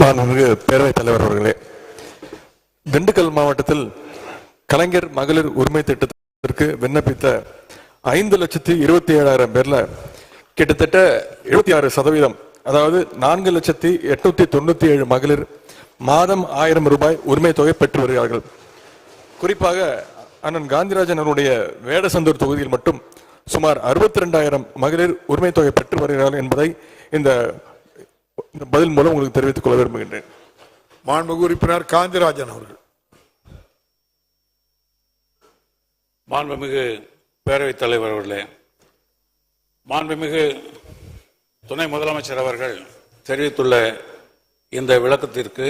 மாண்புமிகு பேரவைத் தலைவர் அவர்களே திண்டுக்கல் மாவட்டத்தில் கலைஞர் மகளிர் உரிமை திட்டத்திற்கு விண்ணப்பித்த ஐந்து லட்சத்தி இருபத்தி ஏழாயிரம் பேர்ல கிட்டத்தட்ட எழுபத்தி ஆறு சதவீதம் அதாவது நான்கு லட்சத்தி எட்நூத்தி தொண்ணூத்தி ஏழு மகளிர் மாதம் ஆயிரம் ரூபாய் உரிமை தொகை பெற்று வருகிறார்கள். குறிப்பாக அண்ணன் காந்திராஜன் அவருடைய வேடசந்தூர் தொகுதியில் மட்டும் சுமார் அறுபத்தி ரெண்டாயிரம் மகளிர் உரிமை தொகை பெற்று வருகிறார்கள் என்பதை இந்த இந்த பதில் மூலம் உங்களுக்கு தெரிவித்துக் கொள்ள விரும்புகின்றேன். மாண்புமிகு உறுப்பினர் காந்திராஜன் அவர்கள். மாண்புமிகு பேரவைத் தலைவர் அவர்களே மாண்புமிகு துணை முதலமைச்சர் அவர்கள் தெரிவித்துள்ள இந்த விளக்கத்திற்கு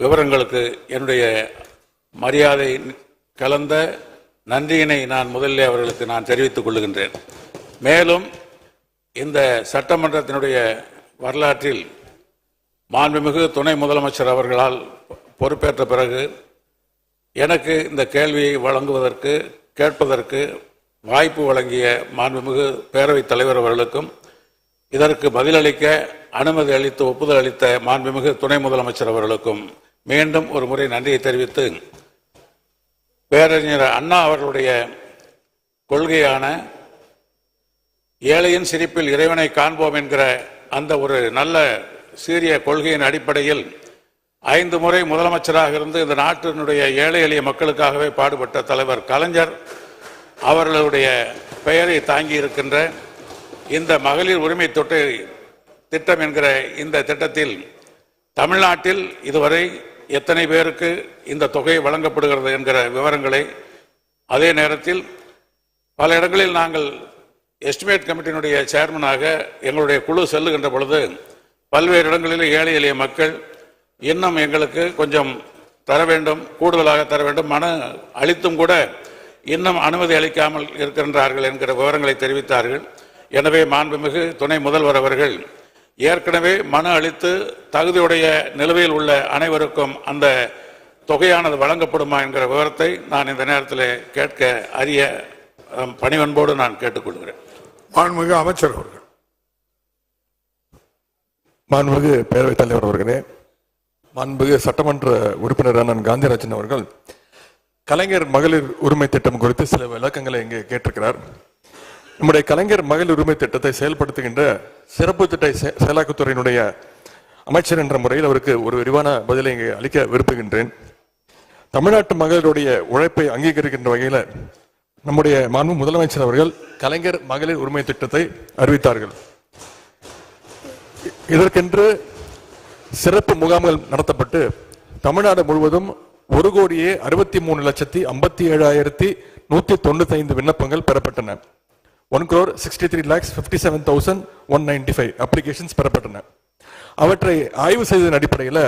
விவரங்களுக்கு என்னுடைய மரியாதை கலந்த நன்றியினை நான் முதலில் அவர்களுக்கு நான் தெரிவித்துக் கொள்ளுகின்றேன். மேலும் இந்த சட்டமன்றத்தினுடைய வரலாற்றில் மாண்புமிகு துணை முதலமைச்சர் அவர்களால் பொறுப்பேற்ற பிறகு எனக்கு இந்த கேள்வியை வழங்குவதற்கு கேட்பதற்கு வாய்ப்பு வழங்கிய மாண்புமிகு பேரவைத் தலைவர் அவர்களுக்கும் இதற்கு பதிலளிக்க அனுமதி அளித்து ஒப்புதல் அளித்த மாண்புமிகு துணை முதலமைச்சர் அவர்களுக்கும் மீண்டும் ஒரு முறை நன்றியை தெரிவித்து பேரறிஞர் அண்ணா அவர்களுடைய கொள்கையான ஏழையின் சிரிப்பில் இறைவனை காண்போம் என்கிற அந்த ஒரு நல்ல சீரிய கொள்கையின் அடிப்படையில் ஐந்து முறை முதலமைச்சராக இருந்து இந்த நாட்டினுடைய ஏழை எளிய மக்களுக்காகவே பாடுபட்ட தலைவர் கலைஞர் அவர்களுடைய பெயரை தாங்கி இருக்கின்ற இந்த மகளிர் உரிமை தொட்டை திட்டம் என்கிற இந்த திட்டத்தில் தமிழ்நாட்டில் இதுவரை எத்தனை பேருக்கு இந்த தொகை வழங்கப்படுகிறது என்கிற விவரங்களை அதே நேரத்தில் பல இடங்களில் நாங்கள் எஸ்டிமேட் கமிட்டியினுடைய சேர்மனாக எங்களுடைய குழு செல்லுகின்ற பொழுது பல்வேறு இடங்களில் ஏழை எளிய மக்கள் இன்னும் எங்களுக்கு கொஞ்சம் தர வேண்டும் கூடுதலாக தர வேண்டும். மன அளித்தும் கூட இன்னும் அனுமதி அளிக்காமல் இருக்கின்றார்கள் என்கிற விவரங்களை தெரிவித்தார்கள். எனவே மாண்புமிகு துணை முதல்வர் அவர்கள் ஏற்கனவே மனு அளித்து தகுதியுடைய நிலுவையில் உள்ள அனைவருக்கும் அந்த தொகையானது வழங்கப்படுமா என்கிற விவரத்தை நான் இந்த நேரத்தில் கேட்க அறிய பணிவன்போடு நான் கேட்டுக்கொள்கிறேன். மாண்புமிகு அமைச்சர் அவர்கள். மாண்புமிகு பேரவைத் தலைவர் அவர்களே மாண்புமிகு சட்டமன்ற உறுப்பினர் அண்ணன் காந்திராஜன் அவர்கள் கலைஞர் மகளிர் உரிமை திட்டம் குறித்து சில விளக்கங்களை இங்கே கேட்டிருக்கிறார். நம்முடைய கலைஞர் மகளிர் உரிமை திட்டத்தை செயல்படுத்துகின்ற சிறப்பு திட்ட செ- செயலாக்கத்துறையினுடைய அமைச்சர் என்ற முறையில் அவருக்கு ஒரு விரிவான பதிலை இங்கே அளிக்க விரும்புகின்றேன். தமிழ்நாட்டு மகளிருடைய உழைப்பை அங்கீகரிக்கின்ற வகையில் நம்முடைய மாண்பு முதலமைச்சர் அவர்கள் கலைஞர் மகளிர் உரிமை திட்டத்தை அறிவித்தார்கள். இதற்கென்று சிறப்பு முகாம்கள் நடத்தப்பட்டு தமிழ்நாடு முழுவதும் ஒரு கோடியே அறுபத்தி மூணு லட்சத்தி ஐம்பத்தி ஏழாயிரத்தி நூற்றி தொண்ணூத்தி ஐந்து விண்ணப்பங்கள் பெறப்பட்டன. One crore sixty three lakhs fifty seven thousand one ninety five applications பெறப்பட்டன. அவற்றை ஆய்வு செய்ததன் அடிப்படையில்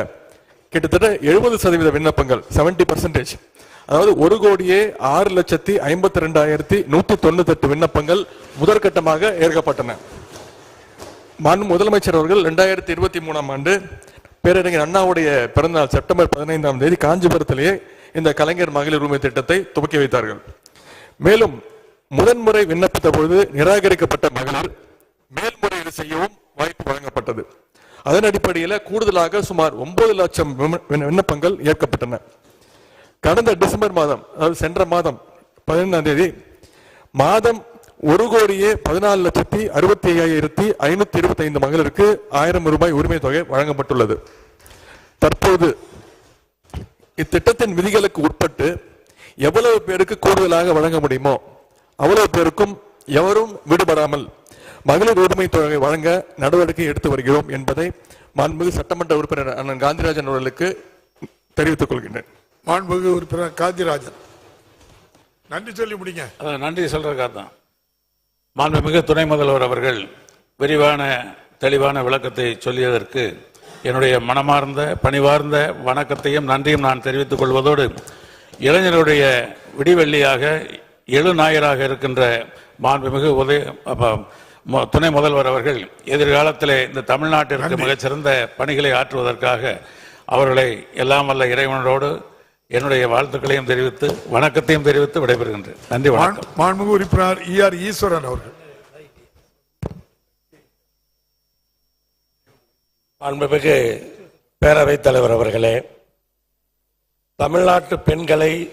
கிட்டத்தட்ட எழுபது சதவீத விண்ணப்பங்கள் 70% பர்சன்டேஜ் அதாவது ஒரு கோடியே ஆறு லட்சத்தி ஐம்பத்தி ரெண்டாயிரத்தி நூத்தி தொண்ணூத்தி விண்ணப்பங்கள் முதற்கட்டமாக ஏற்கப்பட்டன. மாண்பு முதலமைச்சர் அவர்கள் ரெண்டாயிரத்தி இருபத்தி மூணாம் ஆண்டு பேரறிஞர் அண்ணாவுடைய பிறந்தநாள் செப்டம்பர் பதினைந்தாம் தேதி காஞ்சிபுரத்திலேயே இந்த கலைஞர் மகளிர் உரிமை திட்டத்தை துவக்கி வைத்தார்கள். மேலும் முதன்முறை விண்ணப்பித்த பொழுது நிராகரிக்கப்பட்ட மகளிர் மேல்முறையீடு செய்யவும் வாய்ப்பு வழங்கப்பட்டது. அதன் அடிப்படையில் கூடுதலாக சுமார் ஒன்பது லட்சம் விண்ணப்பங்கள் ஏற்கப்பட்டன. கடந்த டிசம்பர் மாதம் அதாவது சென்ற மாதம் பதினொன்றாம் தேதி மாதம் ஒரு கோடியே பதினாலு லட்சத்தி அறுபத்தி ஐயாயிரத்தி ஐநூத்தி இருபத்தி ஐந்து மகளிருக்கு ஆயிரம் ரூபாய் உரிமை தொகை வழங்கப்பட்டுள்ளது. தற்போது இத்திட்டத்தின் விதிகளுக்கு உட்பட்டு எவ்வளவு பேருக்கு கூடுதலாக வழங்க முடியுமோ அவ்வளவு பேருக்கும் எவரும் விடுபடாமல் மகளிர் உரிமை தொகை வழங்க நடவடிக்கை எடுத்து வருகிறோம் என்பதை மாண்புமிகு சட்டமன்ற உறுப்பினர் அண்ணன் காந்திராஜன் அவர்களுக்கு தெரிவித்துக் கொள்கின்றேன். மாண்புமிகு உறுப்பினர் காந்திராஜன். நன்றி சொல்லி முடிங்க. நன்றி சொல்றதுக்காக தான் மாண்புமிகு துணை முதல்வர் அவர்கள் விரிவான தெளிவான விளக்கத்தை சொல்லியதற்கு என்னுடைய மனமார்ந்த பணிவார்ந்த வணக்கத்தையும் நன்றியும் நான் தெரிவித்துக் கொள்வதோடு இளைஞருடைய விடிவெள்ளியாக எழு ஞாயிறாக இருக்கின்ற மாண்புமிகு உதய துணை முதல்வர் அவர்கள் எதிர்காலத்திலே இந்த தமிழ்நாட்டிற்கு மிகச்சிறந்த பணிகளை ஆற்றுவதற்காக அவர்களை எல்லாம் வல்ல இறைவனோடு என்னுடைய வாழ்த்துக்களையும் தெரிவித்து வணக்கத்தையும் தெரிவித்து விடைபெறுகின்றேன். நன்றி வணக்கம். மாண்- மாண்புமிகு உறுப்பினர் இ ஆர் ஈஸ்வரன் அவர்கள். மாண்புமிகு பேரவைத் தலைவர் அவர்களே தமிழ்நாட்டு பெண்களை